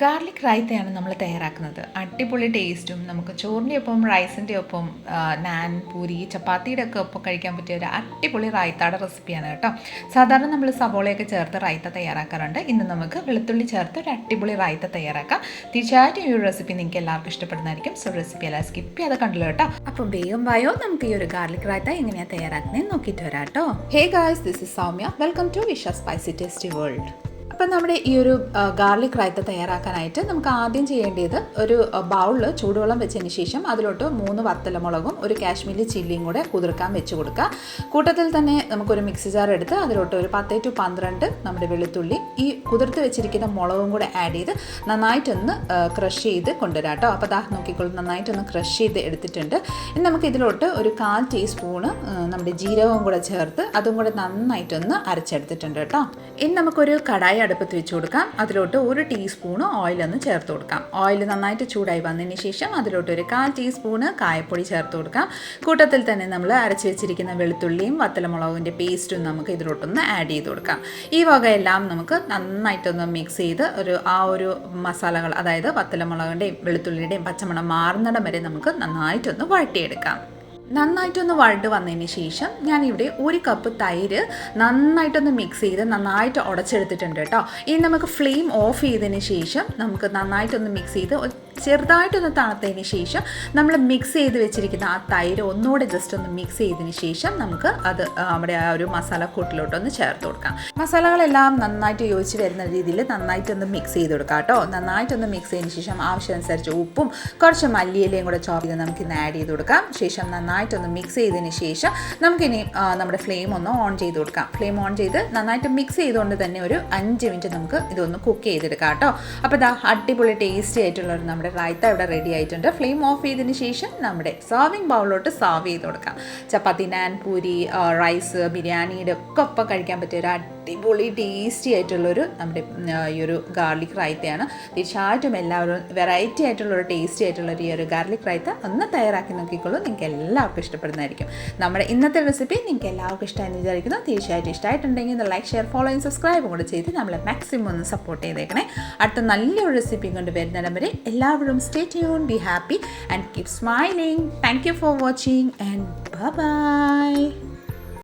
Garlic റൈത്തയാണ് നമ്മൾ തയ്യാറാക്കുന്നത്. അടിപൊളി ടേസ്റ്റും നമുക്ക് ചോറിന്റെ ഒപ്പം റൈസിന്റെ ഒപ്പം നാൻ പൂരി ചപ്പാത്തിയുടെ ഒക്കെ ഒപ്പം കഴിക്കാൻ പറ്റിയ ഒരു അടിപൊളി റൈത്തയുടെ റെസിപ്പിയാണ് കേട്ടോ. സാധാരണ നമ്മൾ സവോളയൊക്കെ ചേർത്ത് റൈത്ത തയ്യാറാക്കാറുണ്ട്. ഇന്ന് നമുക്ക് വെളുത്തുള്ളി ചേർത്ത് ഒരു അടിപൊളി റൈത്ത തയ്യാറാക്കാം. തീർച്ചയായിട്ടും ഈ ഒരു റെസിപ്പി നിങ്ങൾക്ക് എല്ലാവർക്കും ഇഷ്ടപ്പെടുന്നതായിരിക്കും. സോ റെസിപ്പി എല്ലാം സ്കിപ്പ് ചെയ്യാതെ കണ്ടല്ലോ കേട്ടോ. അപ്പം വേഗം വായോ നമുക്ക് ഈ ഒരു ഗാർലിക് റൈത്ത എങ്ങനെയാണ് തയ്യാറാക്കുന്നത് നോക്കിയിട്ട് വരാം കേട്ടോ. Hey guys this is Soumya welcome to Visha spicy tasty world അപ്പം നമ്മുടെ ഈ ഒരു ഗാർലിക് റൈത്ത തയ്യാറാക്കാനായിട്ട് നമുക്ക് ആദ്യം ചെയ്യേണ്ടത് ഒരു ബൗളിൽ ചൂടുവെള്ളം വെച്ചതിന് ശേഷം അതിലോട്ട് മൂന്ന് വത്തലമുളകും ഒരു കാശ്മീരി ചില്ലിയും കൂടെ കുതിർക്കാൻ വെച്ച് കൊടുക്കുക. കൂട്ടത്തിൽ തന്നെ നമുക്കൊരു മിക്സി ജാർ എടുത്ത് അതിലോട്ട് ഒരു പത്ത് ടു പന്ത്രണ്ട് നമ്മുടെ വെളുത്തുള്ളി ഈ കുതിർത്ത് വെച്ചിരിക്കുന്ന മുളകും കൂടെ ആഡ് ചെയ്ത് നന്നായിട്ടൊന്ന് ക്രഷ് ചെയ്ത് കൊണ്ടുവരാം കേട്ടോ അപ്പോൾ ദാ നോക്കിക്കോളൂ നന്നായിട്ടൊന്ന് ക്രഷ് ചെയ്ത് എടുത്തിട്ടുണ്ട്. ഇനി നമുക്ക് ഇതിലോട്ട് ഒരു കാൽ ടീസ്പൂണ് നമ്മുടെ ജീരകവും കൂടെ ചേർത്ത് അതും കൂടെ നന്നായിട്ടൊന്ന് അരച്ചെടുത്തിട്ടുണ്ട് കേട്ടോ ഇനി നമുക്കൊരു കടായി അടുപ്പത്ത് വെച്ച് കൊടുക്കാം. അതിലോട്ട് ഒരു ടീസ്പൂണ് ഓയിലൊന്ന് ചേർത്ത് കൊടുക്കാം. ഓയിൽ നന്നായിട്ട് ചൂടായി വന്നതിന് ശേഷം അതിലോട്ട് ഒരു കാൽ ടീസ്പൂണ് കായപ്പൊടി ചേർത്ത് കൊടുക്കാം. കൂട്ടത്തിൽ തന്നെ നമ്മൾ അരച്ച് വെച്ചിരിക്കുന്ന വെളുത്തുള്ളിയും വത്തലമുളകിന്റെ പേസ്റ്റും നമുക്ക് ഇതിലോട്ടൊന്ന് ആഡ് ചെയ്ത് കൊടുക്കാം. ഈ വകയെല്ലാം നമുക്ക് നന്നായിട്ടൊന്ന് മിക്സ് ചെയ്ത് ഒരു ആ ഒരു മസാലകൾ അതായത് വത്തലമുളകിന്റെയും വെളുത്തുള്ളിയുടെയും പച്ചമണം മാറുന്നിടം വരെ നമുക്ക് നന്നായിട്ടൊന്ന് വഴട്ടിയെടുക്കാം നന്നായിട്ടൊന്ന് വഴണ്ട് വന്നതിന് ശേഷം ഞാനിവിടെ ഒരു കപ്പ് തൈര് നന്നായിട്ടൊന്ന് മിക്സ് ചെയ്ത് നന്നായിട്ട് ഉടച്ചെടുത്തിട്ടുണ്ട് കേട്ടോ. ഇനി നമുക്ക് ഫ്ലെയിം ഓഫ് ചെയ്തതിന് ശേഷം നമുക്ക് നന്നായിട്ടൊന്ന് മിക്സ് ചെയ്ത് ചെറുതായിട്ടൊന്ന് തണുത്തതിന് ശേഷം നമ്മൾ മിക്സ് ചെയ്ത് വെച്ചിരിക്കുന്ന ആ തൈര് ഒന്നുകൂടെ ജസ്റ്റ് ഒന്ന് മിക്സ് ചെയ്തതിന് ശേഷം നമുക്ക് അത് നമ്മുടെ ആ ഒരു മസാല കൂട്ടിലോട്ടൊന്ന് ചേർത്ത് കൊടുക്കാം. മസാലകളെല്ലാം നന്നായിട്ട് യോജിച്ച് വരുന്ന രീതിയിൽ നന്നായിട്ടൊന്ന് മിക്സ് ചെയ്ത് കൊടുക്കാം കേട്ടോ. നന്നായിട്ടൊന്ന് മിക്സ് ചെയ്തതിന് ശേഷം ആവശ്യമനുസരിച്ച് ഉപ്പും കുറച്ച് മല്ലിയിലയും കൂടെ ചോപ്പ് ചെയ്ത് നമുക്ക് ഇന്ന് ആഡ് ചെയ്ത് കൊടുക്കാം. ശേഷം നന്നായിട്ടൊന്ന് മിക്സ് ചെയ്തതിന് ശേഷം നമുക്കിനി നമ്മുടെ ഫ്ലെയിം ഒന്ന് ഓൺ ചെയ്ത് കൊടുക്കാം. ഫ്ലെയിം ഓൺ ചെയ്ത് നന്നായിട്ട് മിക്സ് ചെയ്തുകൊണ്ട് തന്നെ ഒരു അഞ്ച് മിനിറ്റ് നമുക്ക് ഇതൊന്ന് കുക്ക് ചെയ്തെടുക്കാം കേട്ടോ. അപ്പോൾ ഇതാ അടിപൊളി ടേസ്റ്റി ആയിട്ടുള്ള ഒരു നമ്മുടെ റായ്ത്ത ഇവിടെ റെഡി ആയിട്ടുണ്ട്. ഫ്ലെയിം ഓഫ് ചെയ്തതിന് ശേഷം നമ്മുടെ സർവിങ് ബൗളിലോട്ട് സർവ് ചെയ്ത് കൊടുക്കാം. ചപ്പാത്തി നാൻ പൂരി റൈസ് ബിരിയാണിയുടെ ഒക്കെ ഒപ്പം കഴിക്കാൻ പറ്റിയ ഒരു അടിപൊളി ടേസ്റ്റി ആയിട്ടുള്ളൊരു നമ്മുടെ ഈ ഒരു ഗാർലിക് റൈത്തയാണ് തീർച്ചയായിട്ടും എല്ലാവരും വെറൈറ്റി ആയിട്ടുള്ള ഒരു ടേസ്റ്റി ആയിട്ടുള്ളൊരു ഈ ഒരു ഗാർലിക് റൈത്ത ഒന്ന് തയ്യാറാക്കി നോക്കിക്കോളൂ. നിങ്ങൾക്ക് എല്ലാവർക്കും ഇഷ്ടപ്പെടുന്നതായിരിക്കും. നമ്മുടെ ഇന്നത്തെ റെസിപ്പി നിങ്ങൾക്ക് എല്ലാവർക്കും ഇഷ്ടമായെന്ന് വിചാരിക്കുന്നു. തീർച്ചയായിട്ടും ഇഷ്ടമായിട്ടുണ്ടെങ്കിൽ ഒന്ന് ലൈക്ക് ഷെയർ ഫോളോ ചെയ്യും സബ്സ്ക്രൈബും കൂടെ ചെയ്ത് നമ്മളെ മാക്സിമം ഒന്ന് സപ്പോർട്ട് ചെയ്തേക്കണേ. അടുത്ത നല്ലൊരു റെസിപ്പി കൊണ്ട് വരുന്നിടം വരെ എല്ലാവരും stay tuned be happy and keep smiling thank you for watching and bye